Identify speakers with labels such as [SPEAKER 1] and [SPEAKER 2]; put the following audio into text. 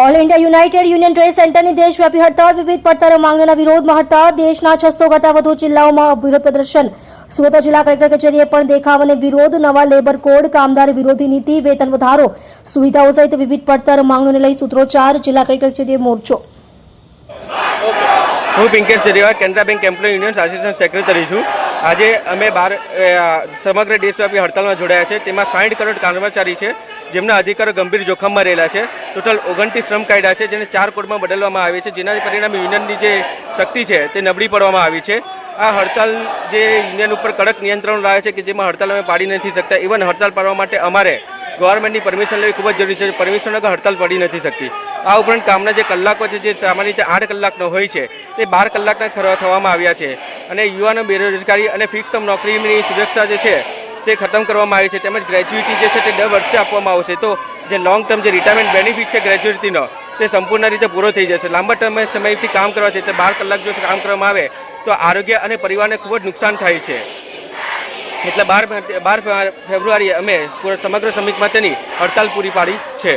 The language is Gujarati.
[SPEAKER 1] All India united union trade સેન્ટરની દેશવ્યાપી હડતાળ, વિવિધ પડતર માંગણીના વિરોધમાં હડતાળ, દેશના છસો કરતાં વધુ જિલ્લાઓમાં વિરોધ પ્રદર્શન. સુરત જિલ્લા કલેક્ટર કચેરીએ પણ દેખાવ અને વિરોધ, નવા લેબર કોડ, કામદાર વિરોધી નીતિ, વેતન વધારો, સુવિધાઓ સહિત વિવિધ પડતર માંગણીઓને લઈ સૂત્રોચ્ચાર જિલ્લા કલેક્ટર કચેરીએ મોરચો.
[SPEAKER 2] હું Pinkesh Jariwa Canara bank employ union assistant secretary છું. આજે અમે બાર સમગ્ર દેશવ્યાપી હડતાલમાં જોડાયા છે. તેમાં સાઠ કરોડ કર્મચારી છે, જેમના અધિકારો ગંભીર જોખમમાં રહેલા છે. ટોટલ ઓગણત્રીસ શ્રમ કાયદા છે, જેને ચાર કોડમાં બદલવામાં આવે છે જેના પરિણામે યુનિયનની જે શક્તિ છે, તે નબળી પડવામાં આવી છે. આ હડતાલ જે યુનિયન ઉપર કડક નિયંત્રણ લાવે છે, કે જેમાં હડતાલ અમે પાડી નથી શકતા, ઇવન હડતાલ પાડવા માટે અમારે ગવર્મેન્ટની પરમિશન લેવી ખૂબ જ જરૂરી છે. પરમિશન વગર હડતાલ પડી નથી શકતી. આ ઉપરાંત કામના જે કલાકો છે, જે સામાન્ય રીતે આઠ કલાકનો હોય છે, તે બાર કલાકના ખરવા થવામાં આવ્યા છે. અને યુવાનો બેરોજગારી અને ફિક્સ તમ નોકરીની સુરક્ષા જે છે, તે ખતમ કરવામાં આવી છે. તેમજ ગ્રેજ્યુટી જે છે, તે દર વર્ષે આપવામાં આવશે. તો જે લોંગ ટર્મ જે રિટાયરમેન્ટ બેનિફિટ છે ગ્રેજ્યુટીનો તે સંપૂર્ણ રીતે પૂરો થઈ જશે. લાંબા ટર્મ સમયથી કામ કરવાથી એટલે બાર કલાક જો કામ કરવામાં આવે, તો આરોગ્ય અને પરિવારને ખૂબ જ નુકસાન થાય છે. એટલે બાર બાર ફેબ્રુઆરીએ અમે સમગ્ર શ્રમિક માટેની હડતાલ પૂરી પાડી છે.